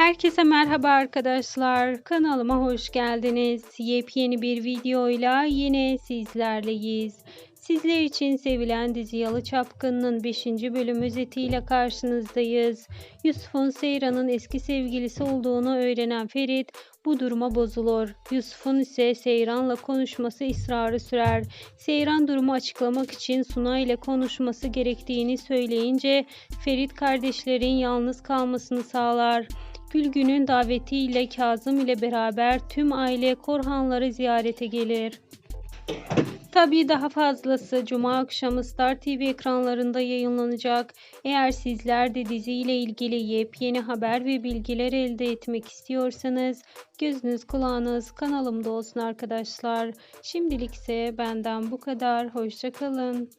Herkese merhaba arkadaşlar. Kanalıma hoş geldiniz. Yepyeni bir videoyla yine sizlerleyiz. Sizler için sevilen dizi Yalı Çapkın'ın 5. bölüm özetiyle karşınızdayız. Yusuf'un Seyran'ın eski sevgilisi olduğunu öğrenen Ferit bu duruma bozulur. Yusuf'un ise Seyran'la konuşması ısrarı sürer. Seyran durumu açıklamak için Suna ile konuşması gerektiğini söyleyince Ferit kardeşlerin yalnız kalmasını sağlar. Gülgün'ün davetiyle Kazım ile beraber tüm aile Korhanları ziyarete gelir. Tabii daha fazlası Cuma akşamı Star TV ekranlarında yayınlanacak. Eğer sizler de diziyle ilgili yepyeni haber ve bilgiler elde etmek istiyorsanız gözünüz kulağınız kanalımda olsun arkadaşlar. Şimdilik ise benden bu kadar. Hoşçakalın.